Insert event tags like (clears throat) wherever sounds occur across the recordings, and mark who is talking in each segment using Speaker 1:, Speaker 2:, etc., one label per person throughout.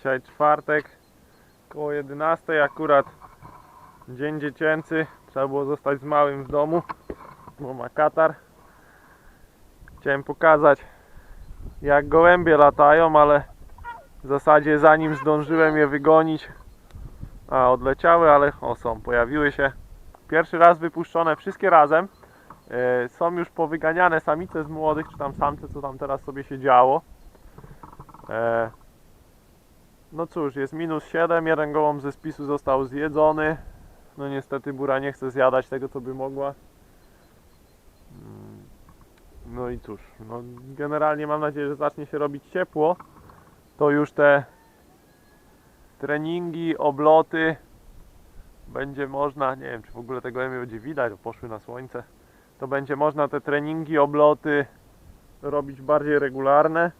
Speaker 1: Dzisiaj czwartek, koło 11 akurat dzień dziecięcy. Trzeba było zostać z małym w domu, bo ma katar. Chciałem pokazać jak gołębie latają, ale w zasadzie zanim zdążyłem je wygonić, a odleciały, ale o są, pojawiły się. Pierwszy raz wypuszczone wszystkie razem. E, Są już powyganiane samice z młodych, czy tam samce, co tam teraz sobie się działo. No cóż, jest minus 7, jeden gołąb ze spisu został zjedzony. No niestety Bura nie chce zjadać tego, co by mogła. Mm, No i cóż, no generalnie mam nadzieję, że zacznie się robić ciepło. To już te treningi, obloty będzie można, nie wiem czy w ogóle tego gołębie będzie widać, bo poszły na słońce. To będzie można te treningi, obloty robić bardziej regularne.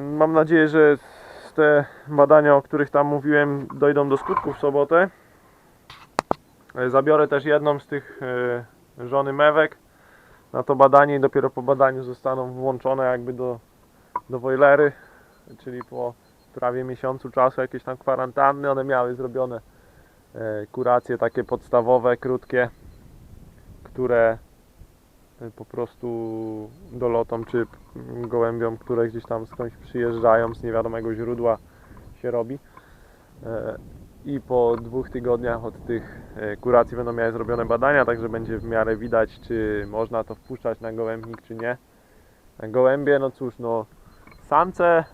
Speaker 1: Mam nadzieję, że te badania, o których tam mówiłem, dojdą do skutku w sobotę. E, Zabiorę też jedną z tych e, żony mewek na to badanie i dopiero po badaniu zostaną włączone jakby do, do wojlery, czyli po prawie miesiącu czasu jakieś tam kwarantanny. One miały zrobione e, kuracje takie podstawowe, krótkie, które po prostu dolotom czy gołębiom, które gdzieś tam skądś przyjeżdżają z niewiadomego źródła się robi. E, I po dwóch tygodniach od tych e, kuracji będą miały zrobione badania, także będzie w miarę widać, czy można to wpuszczać na gołębnik, czy nie. Gołębie, no cóż, no samce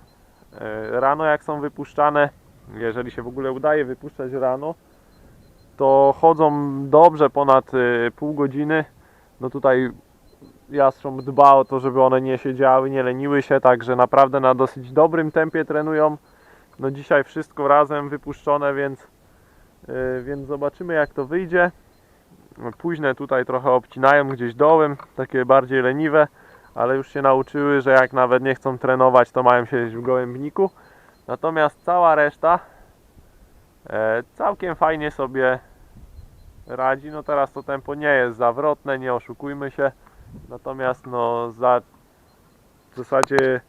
Speaker 1: e, rano jak są wypuszczane, jeżeli się w ogóle udaje wypuszczać rano, to chodzą dobrze ponad pół godziny. No tutaj jastrząb dba o to, żeby one nie siedziały, nie leniły się, także naprawdę na dosyć dobrym tempie trenują. No dzisiaj wszystko razem wypuszczone, więc, yy, więc zobaczymy jak to wyjdzie. Późne tutaj trochę obcinają gdzieś dołem, takie bardziej leniwe, ale już się nauczyły, że jak nawet nie chcą trenować, to mają siedzieć w gołębniku. Natomiast cała reszta e, całkiem fajnie sobie radzi. No teraz to tempo nie jest zawrotne, nie oszukujmy się. Natomiast no za w zasadzie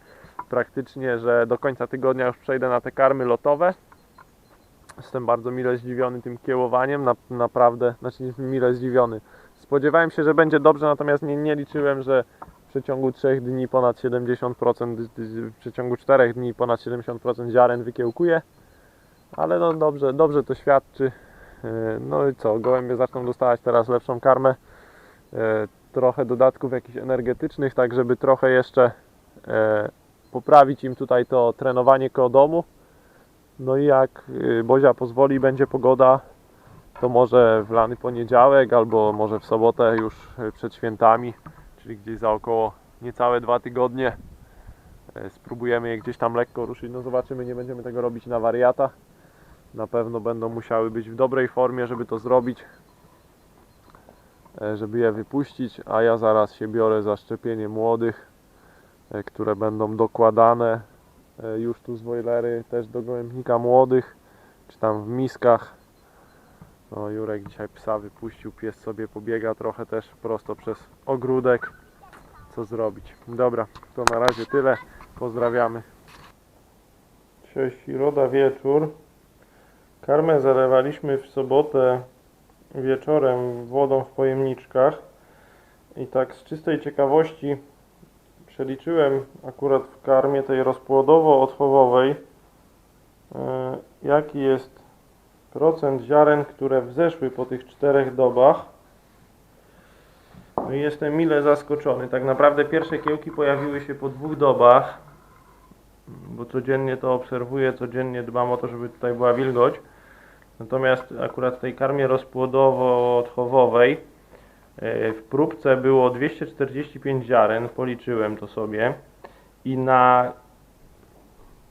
Speaker 1: praktycznie, że do końca tygodnia już przejdę na te karmy lotowe. Jestem bardzo mile zdziwiony tym kiełowaniem, na, naprawdę, znaczy mile zdziwiony. Spodziewałem się, że będzie dobrze, natomiast nie, nie liczyłem, że w przeciągu 3 dni ponad 70%, w przeciągu 4 dni ponad 70% ziaren wykiełkuje. Ale no dobrze, dobrze to świadczy. Yy, No i co, gołębie zaczną dostawać teraz lepszą karmę. Trochę dodatków jakichś energetycznych, tak żeby trochę jeszcze e, poprawić im tutaj to trenowanie koło domu. No i jak y, Bozia pozwoli, będzie pogoda, to może w lany poniedziałek albo może w sobotę już y, przed świętami, czyli gdzieś za około niecałe dwa tygodnie. e, Spróbujemy je gdzieś tam lekko ruszyć. No zobaczymy, nie będziemy tego robić na wariata. Na pewno będą musiały być w dobrej formie, żeby to zrobić żeby je wypuścić, a ja zaraz się biorę za szczepienie młodych, e, które będą dokładane e, już tu z wojlery też do gołębnika młodych, czy tam w miskach. No Jurek dzisiaj psa wypuścił, pies sobie pobiega trochę też prosto przez ogródek. Co zrobić? Dobra, to na razie tyle. Pozdrawiamy. Dzisiaj środa wieczór. Karmę zalewaliśmy w sobotę wieczorem wodą w pojemniczkach. I tak z czystej ciekawości przeliczyłem akurat w karmie tej rozpłodowo-odchowowej e, jaki jest procent ziaren, które wzeszły po tych czterech dobach. No i jestem mile zaskoczony. Tak naprawdę pierwsze kiełki pojawiły się po dwóch dobach bo codziennie to obserwuję, codziennie dbam o to, żeby tutaj była wilgoć Natomiast akurat w tej karmie rozpłodowo-odchowowej e, w próbce było 245 ziaren, policzyłem to sobie. I na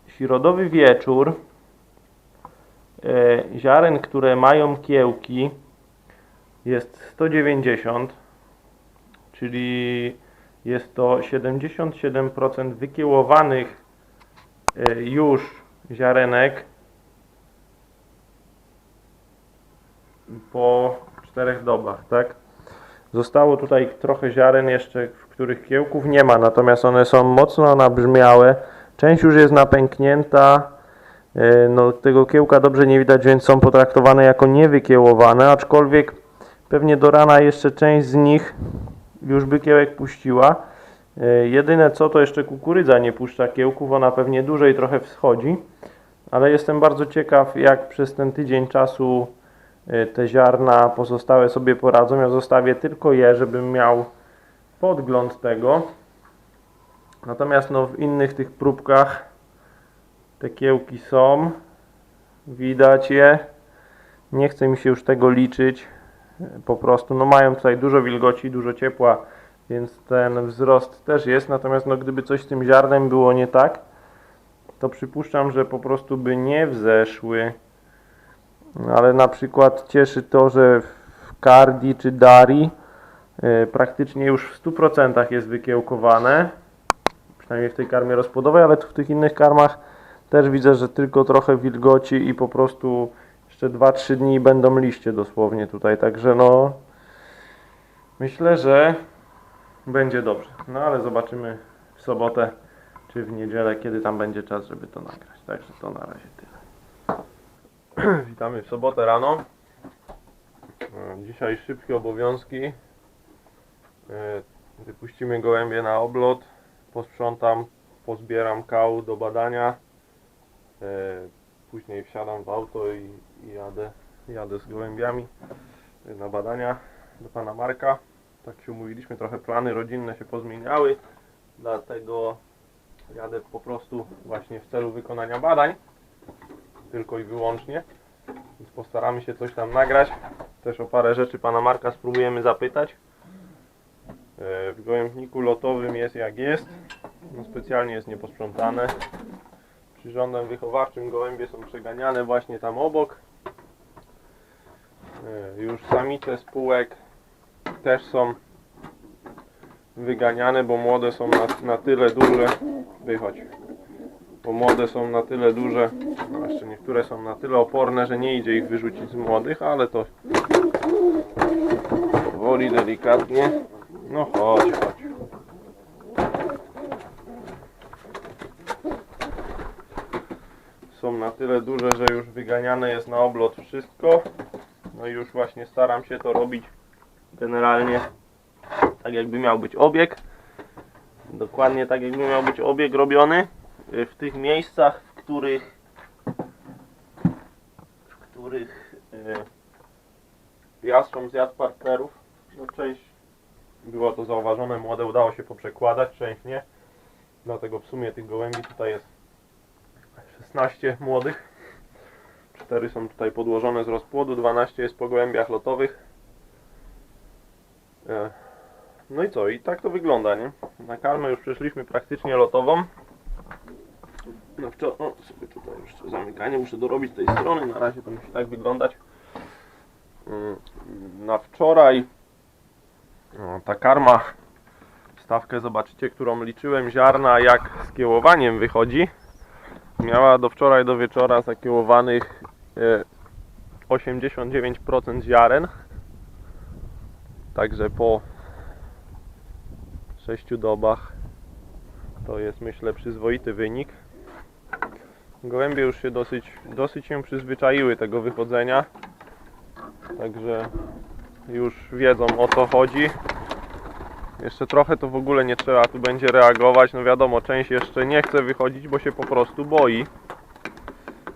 Speaker 1: środowy wieczór e, ziaren, które mają kiełki jest 190, czyli jest to 77% wykiełowanych e, już ziarenek po czterech dobach, tak? Zostało tutaj trochę ziaren jeszcze, w których kiełków nie ma, natomiast one są mocno nabrzmiałe, Część już jest napęknięta, e, no, tego kiełka dobrze nie widać, więc są potraktowane jako niewykiełowane, aczkolwiek pewnie do rana jeszcze część z nich już by kiełek puściła. E, Jedyne co to jeszcze kukurydza nie puszcza kiełków, ona pewnie dłużej trochę wschodzi, ale jestem bardzo ciekaw jak przez ten tydzień czasu te ziarna pozostałe sobie poradzą. Ja zostawię tylko je, żebym miał podgląd tego. Natomiast no, w innych tych próbkach te kiełki są, widać je. Nie chce mi się już tego liczyć. Po prostu no, mają tutaj dużo wilgoci, dużo ciepła, więc ten wzrost też jest. Natomiast no, gdyby coś z tym ziarnem było nie tak, to przypuszczam, że po prostu by nie wzeszły. Ale na przykład cieszy to, że w Cardi czy Dari e, praktycznie już w 100% jest wykiełkowane. Przynajmniej w tej karmie rozpłodowej, ale w tych innych karmach też widzę, że tylko trochę wilgoci i po prostu jeszcze 2-3 dni będą liście dosłownie tutaj. Także no myślę, że będzie dobrze. No ale zobaczymy w sobotę czy w niedzielę, kiedy tam będzie czas, żeby to nagrać. Także to na razie tyle. (clears throat) Witamy w sobotę rano. E, Dzisiaj szybkie obowiązki. E, Wypuścimy gołębie na oblot. Posprzątam, pozbieram kał do badania. E, Później wsiadam w auto i, jadę, jadę z gołębiami na badania do pana Marka. Tak się umówiliśmy, trochę plany rodzinne się pozmieniały. Dlatego jadę po prostu właśnie w celu wykonania badań. Tylko i wyłącznie. Więc postaramy się coś tam nagrać. Też o parę rzeczy pana Marka spróbujemy zapytać. E, W gołębniku lotowym jest jak jest. No specjalnie jest nieposprzątane. Przyrządem wychowawczym gołębie są przeganiane właśnie tam obok. E, Już samice spółek też są wyganiane, bo młode są na, na tyle duże. Wychodź. Bo młode są na tyle duże, no jeszcze niektóre są na tyle oporne, że nie idzie ich wyrzucić z młodych, ale to powoli, delikatnie. No chodź, chodź. Są na tyle duże, że już wyganiane jest na oblot wszystko. No i już właśnie staram się to robić generalnie tak jakby miał być obieg. Dokładnie tak jakby miał być obieg robiony w tych miejscach, w których w których y, jastrząb zjadł partnerów. No część było to zauważone, młode udało się poprzekładać, część nie. Dlatego w sumie tych gołębi tutaj jest 16 młodych. 4 są tutaj podłożone z rozpłodu, 12 jest po gołębiach lotowych. E, No i co? I tak to wygląda, nie? Na karmę już przeszliśmy praktycznie lotową. No wczoraj, o, sobie tutaj jeszcze zamykanie muszę dorobić tej strony, na razie to musi tak wyglądać. Mm, Na wczoraj no, ta karma, stawkę zobaczycie, którą liczyłem ziarna, jak z kiełowaniem wychodzi. Miała do wczoraj do wieczora zakiełowanych e, 89% ziaren. Także po 6 dobach to jest myślę przyzwoity wynik. Gołębie już się dosyć, dosyć się przyzwyczaiły tego wychodzenia. Także już wiedzą o co chodzi. Jeszcze trochę to w ogóle nie trzeba tu będzie reagować. No wiadomo, część jeszcze nie chce wychodzić, bo się po prostu boi.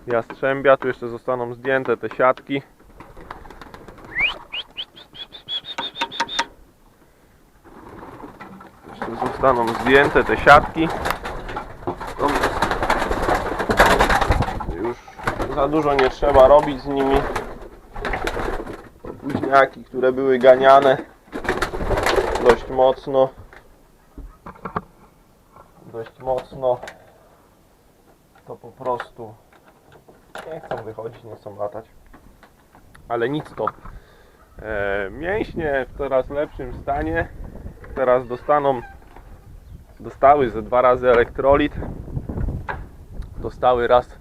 Speaker 1: Jastrzębia, tu jeszcze zostaną zdjęte te siatki. Jeszcze zostaną zdjęte te siatki. Natomiast Już za dużo nie trzeba robić z nimi. Późniaki, które były ganiane dość mocno. Dość mocno. To po prostu nie chcą wychodzić, nie chcą latać. Ale nic to. E, mięśnie w coraz lepszym stanie. Teraz dostaną dostały ze dwa razy elektrolit. Dostały raz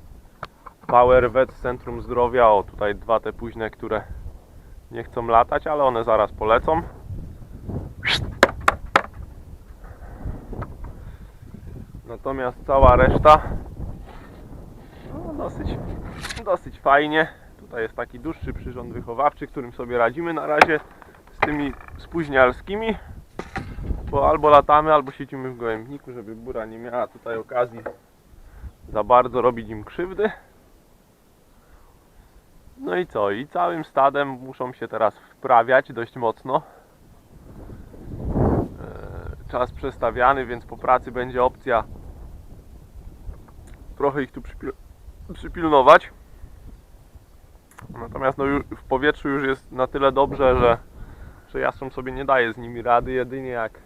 Speaker 1: Power Vet Centrum Zdrowia. O, tutaj dwa te późne, które nie chcą latać, ale one zaraz polecą. Natomiast cała reszta no, dosyć, dosyć fajnie. Tutaj jest taki dłuższy przyrząd wychowawczy, którym sobie radzimy na razie z tymi spóźnialskimi. Bo albo latamy, albo siedzimy w gołębniku, żeby bura nie miała tutaj okazji za bardzo robić im krzywdy. No i co? I całym stadem muszą się teraz wprawiać dość mocno. E, Czas przestawiany, więc po pracy będzie opcja trochę ich tu przypil przypilnować. Natomiast no, w powietrzu już jest na tyle dobrze, że, że jastrząb sobie nie daje z nimi rady. Jedynie jak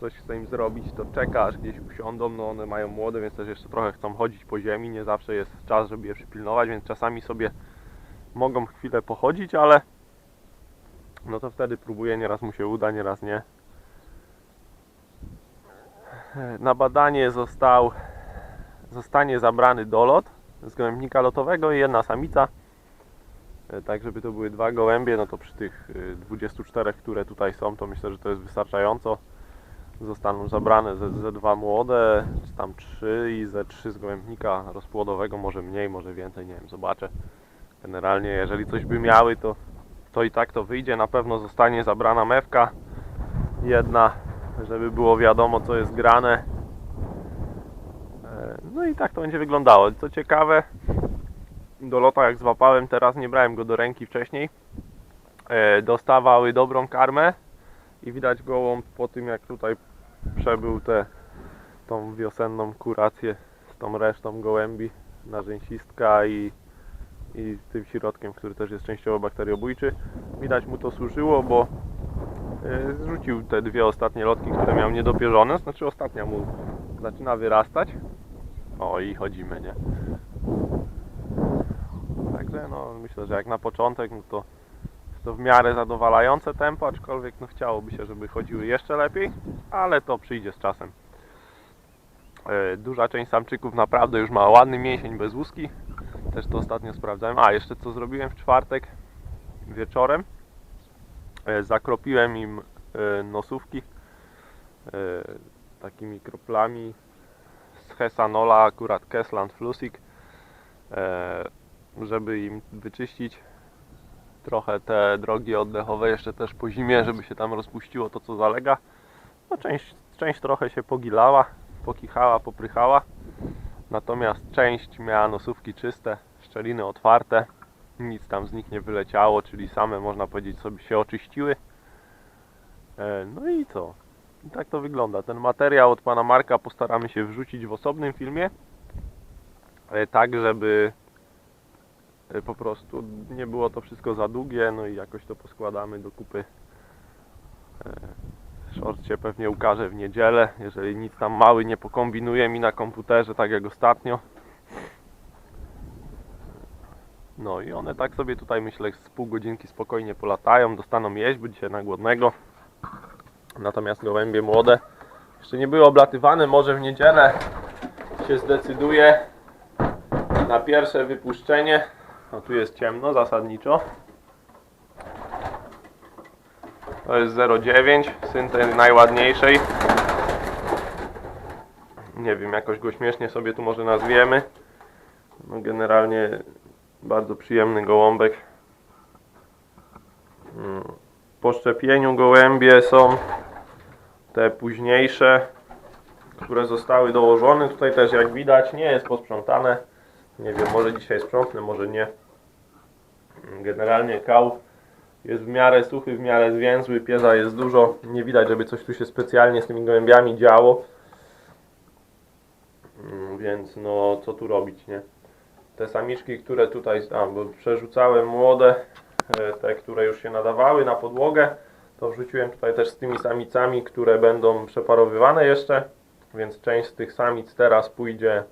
Speaker 1: coś chce im zrobić, to czeka aż gdzieś usiądą. No one mają młode, więc też jeszcze trochę chcą chodzić po ziemi. Nie zawsze jest czas, żeby je przypilnować, więc czasami sobie mogą chwilę pochodzić, ale no to wtedy próbuję, nieraz mu się uda, nieraz nie. Na badanie został, zostanie zabrany dolot z gołębnika lotowego i jedna samica. E, Tak, żeby to były dwa gołębie, no to przy tych y, 24, które tutaj są, to myślę, że to jest wystarczająco. Zostaną zabrane ze, ze dwa młode, czy tam trzy i ze trzy z gołębnika rozpłodowego, może mniej, może więcej, nie wiem, zobaczę. Generalnie, jeżeli coś by miały, to, to i tak to wyjdzie. Na pewno zostanie zabrana mewka jedna, żeby było wiadomo, co jest grane. E, No i tak to będzie wyglądało. Co ciekawe, do lota jak złapałem, teraz nie brałem go do ręki wcześniej. E, Dostawały dobrą karmę i widać gołąb po tym jak tutaj przebył tę tą wiosenną kurację z tą resztą gołębi, narzęsistka i, i tym środkiem, który też jest częściowo bakteriobójczy. Widać mu to służyło, bo e, zrzucił te dwie ostatnie lotki, które miał niedopierzone, znaczy ostatnia mu zaczyna wyrastać. O i chodzimy, nie? Także no myślę, że jak na początek, no to to w miarę zadowalające tempo, aczkolwiek no chciałoby się, żeby chodziły jeszcze lepiej, ale to przyjdzie z czasem. E, Duża część samczyków naprawdę już ma ładny mięsień bez łuski. Też to ostatnio sprawdzałem. A, jeszcze co zrobiłem w czwartek wieczorem. E, Zakropiłem im e, nosówki takimi kroplami z Hesanola, akurat Kesland Flusik, żeby im wyczyścić trochę te drogi oddechowe jeszcze też po zimie, żeby się tam rozpuściło to co zalega. No część, część trochę się pogilała, pokichała, poprychała. Natomiast część miała nosówki czyste, szczeliny otwarte. Nic tam z nich nie wyleciało, czyli same można powiedzieć sobie się oczyściły. E, No i co? I tak to wygląda. Ten materiał od pana Marka postaramy się wrzucić w osobnym filmie. e, Tak, żeby po prostu nie było to wszystko za długie, no i jakoś to poskładamy do kupy. E, Short się pewnie ukaże w niedzielę, jeżeli nic tam mały nie pokombinuje mi na komputerze, tak jak ostatnio. No i one tak sobie tutaj myślę z pół godzinki spokojnie polatają, dostaną jeść, bo dzisiaj na głodnego. Natomiast gołębie młode jeszcze nie były oblatywane, może w niedzielę się zdecyduje na pierwsze wypuszczenie. No tu jest ciemno zasadniczo. To jest 0,9, syn tej najładniejszej. Nie wiem, jakoś go śmiesznie sobie tu może nazwiemy. No generalnie bardzo przyjemny gołąbek. Mm, Po szczepieniu gołębie są te późniejsze, które zostały dołożone. Tutaj też jak widać nie jest posprzątane. Nie wiem, może dzisiaj sprzątnę, może nie. Generalnie kał jest w miarę suchy, w miarę zwięzły, pieza jest dużo. Nie widać, żeby coś tu się specjalnie z tymi gołębiami działo. Mm, Więc no, co tu robić, nie? Te samiczki, które tutaj, a, bo przerzucałem młode, e, te, które już się nadawały na podłogę, to wrzuciłem tutaj też z tymi samicami, które będą przeparowywane jeszcze, więc część z tych samic teraz pójdzie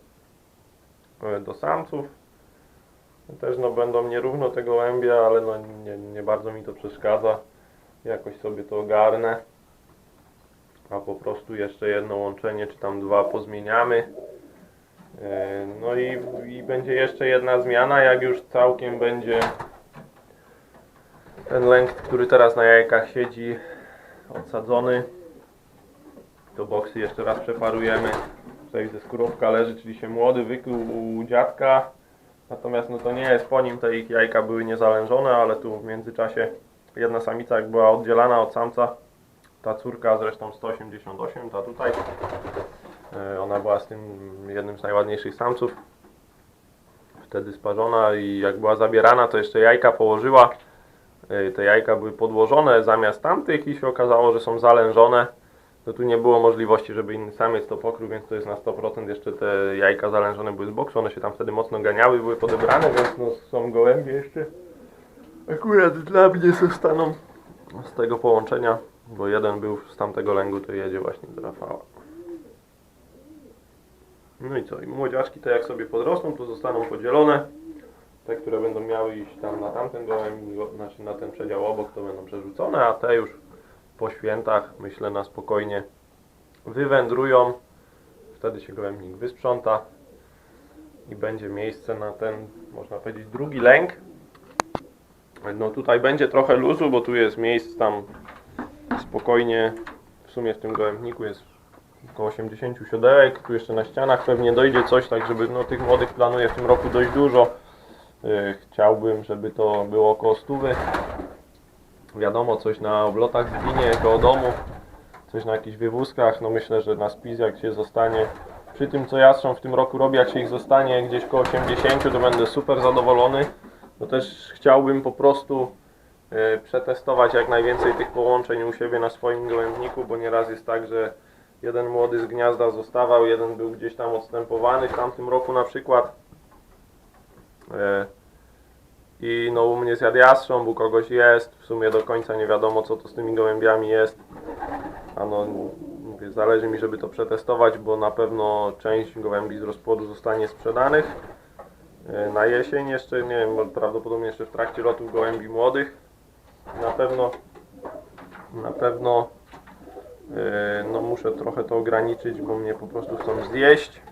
Speaker 1: do samców. Też no będą nierówno te gołębie, ale no nie, nie bardzo mi to przeszkadza. Jakoś sobie to ogarnę. A po prostu jeszcze jedno łączenie, czy tam dwa pozmieniamy. E, No i, i będzie jeszcze jedna zmiana, jak już całkiem będzie ten lęk, który teraz na jajkach siedzi, odsadzony. To boksy jeszcze raz przeparujemy. Tutaj widzę skórowka leży, czyli się młody wykluł u dziadka. Natomiast no to nie jest po nim, te ich jajka były niezalężone, ale tu w międzyczasie jedna samica jak była oddzielana od samca, ta córka zresztą 188, ta tutaj, e, ona była z tym jednym z najładniejszych samców, wtedy sparzona i jak była zabierana to jeszcze jajka położyła, E, te jajka były podłożone zamiast tamtych i się okazało, że są zalężone, to tu nie było możliwości, żeby inny samiec to pokrył, więc to jest na 100% jeszcze te jajka zalężone były z boksu, one się tam wtedy mocno ganiały, były podebrane, więc no, są gołębie jeszcze. Akurat dla mnie zostaną z tego połączenia, bo jeden był z tamtego lęgu, to jedzie właśnie do Rafała. No i co, i młodziaczki te jak sobie podrosną, to zostaną podzielone. Te, które będą miały iść tam na tamten gołębnik, znaczy na ten przedział obok, to będą przerzucone, a te już po świętach, myślę, na spokojnie wywędrują. Wtedy się gołębnik wysprząta i będzie miejsce na ten, można powiedzieć, drugi lęk. No tutaj będzie trochę luzu, bo tu jest miejsc tam spokojnie, w sumie w tym gołębniku jest około 80 siodełek, tu jeszcze na ścianach pewnie dojdzie coś, tak żeby no, tych młodych planuję w tym roku dość dużo. Yy, Chciałbym, żeby to było około 100. Wiadomo, coś na oblotach w Gdynie, koło domu, coś na jakichś wywózkach, no myślę, że na spis jak się zostanie przy tym co Jastrząb w tym roku robi, jak się ich zostanie gdzieś koło 80, to będę super zadowolony. No też chciałbym po prostu e, przetestować jak najwięcej tych połączeń u siebie na swoim gołębniku, bo nieraz jest tak, że jeden młody z gniazda zostawał, jeden był gdzieś tam odstępowany w tamtym roku na przykład. E, I no u mnie zjadł jastrząb, u kogoś jest, w sumie do końca nie wiadomo co to z tymi gołębiami jest. A no, mówię, zależy mi, żeby to przetestować, bo na pewno część gołębi z rozpłodu zostanie sprzedanych. E, Na jesień jeszcze, nie wiem, prawdopodobnie jeszcze w trakcie lotów gołębi młodych. Na pewno, na pewno, e, no muszę trochę to ograniczyć, bo mnie po prostu chcą zjeść.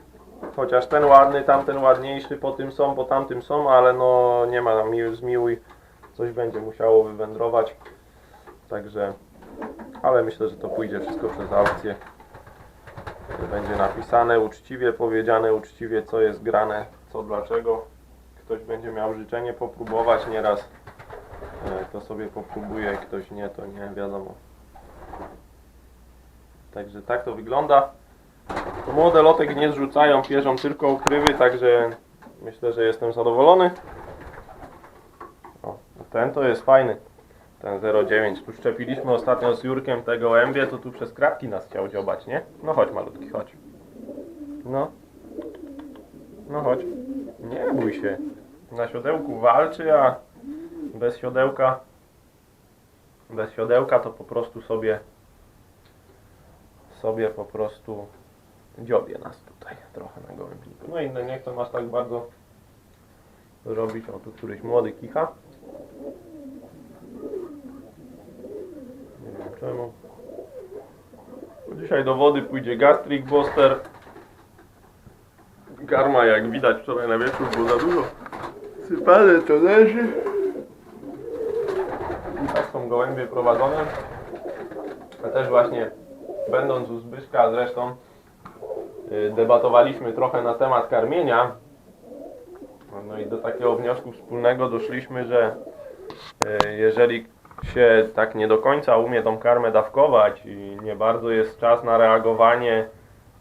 Speaker 1: Chociaż ten ładny, tamten ładniejszy, po tym są, po tamtym są, ale no nie ma mi, zmiłuj, coś będzie musiało wywędrować. Także, ale myślę, że to pójdzie wszystko przez aukcję. Będzie napisane uczciwie, powiedziane uczciwie, co jest grane, co dlaczego. Ktoś będzie miał życzenie popróbować nieraz, e, to sobie popróbuje, ktoś nie, to nie wiadomo. Także tak to wygląda. To młode lotek nie zrzucają, pierzą tylko ukrywy, także myślę, że jestem zadowolony. O, ten to jest fajny. Ten 09. Tu szczepiliśmy ostatnio z Jurkiem te gołębie, to tu przez kratki nas chciał dziobać, nie? No chodź malutki, chodź. No. No chodź. Nie bój się. Na siodełku walczy, a bez siodełka bez siodełka to po prostu sobie sobie po prostu dziobie nas tutaj trochę na gołębniku. No i no nie chcę aż tak bardzo robić. O, tu któryś młody kicha. Nie wiem czemu. Bo Dzisiaj do wody pójdzie Gastric Buster. Karma jak widać wczoraj na wieczór było za dużo. Sypane to leży. Tak są gołębie prowadzone. A też właśnie będąc u Zbyszka zresztą debatowaliśmy trochę na temat karmienia. No i do takiego wniosku wspólnego doszliśmy, że y, jeżeli się tak nie do końca umie tą karmę dawkować i nie bardzo jest czas na reagowanie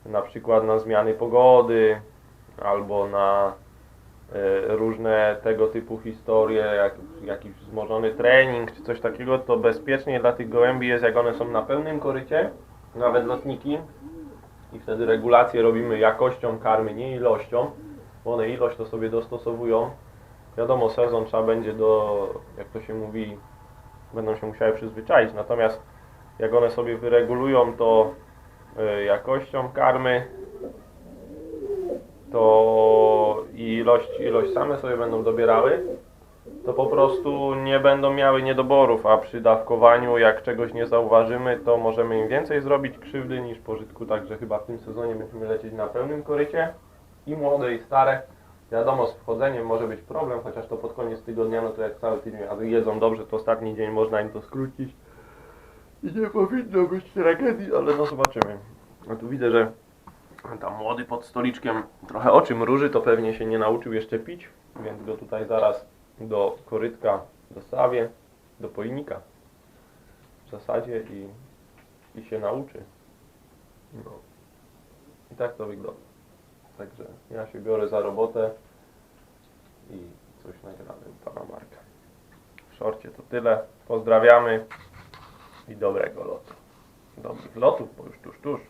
Speaker 1: na przykład na zmiany pogody albo na y, różne tego typu historie, jak jakiś wzmożony trening czy coś takiego, to bezpiecznie dla tych gołębi jest jak one są na pełnym korycie, nawet lotniki i wtedy regulacje robimy jakością karmy, nie ilością, bo one ilość to sobie dostosowują. Wiadomo, sezon trzeba będzie do, jak to się mówi, będą się musiały przyzwyczaić, natomiast jak one sobie wyregulują to y, jakością karmy, to ilość, ilość same sobie będą dobierały, to po prostu nie będą miały niedoborów, a przy dawkowaniu jak czegoś nie zauważymy, to możemy im więcej zrobić krzywdy niż pożytku, także chyba w tym sezonie będziemy lecieć na pełnym korycie i młode i stare. Wiadomo, z wchodzeniem może być problem, chociaż to pod koniec tygodnia, no to jak cały tydzień, a jedzą dobrze, to ostatni dzień można im to skrócić. I nie powinno być tragedii, ale no zobaczymy. A tu widzę, że tam młody pod stoliczkiem trochę oczy mruży, to pewnie się nie nauczył jeszcze pić, więc go tutaj zaraz do korytka dostawię, do pojnika w zasadzie i, i się nauczy. No. I tak to wygląda. Także ja się biorę za robotę i coś nagramy u pana Marka. W szorcie to tyle. Pozdrawiamy i dobrego lotu. Dobrych lotów, bo już tuż, tuż.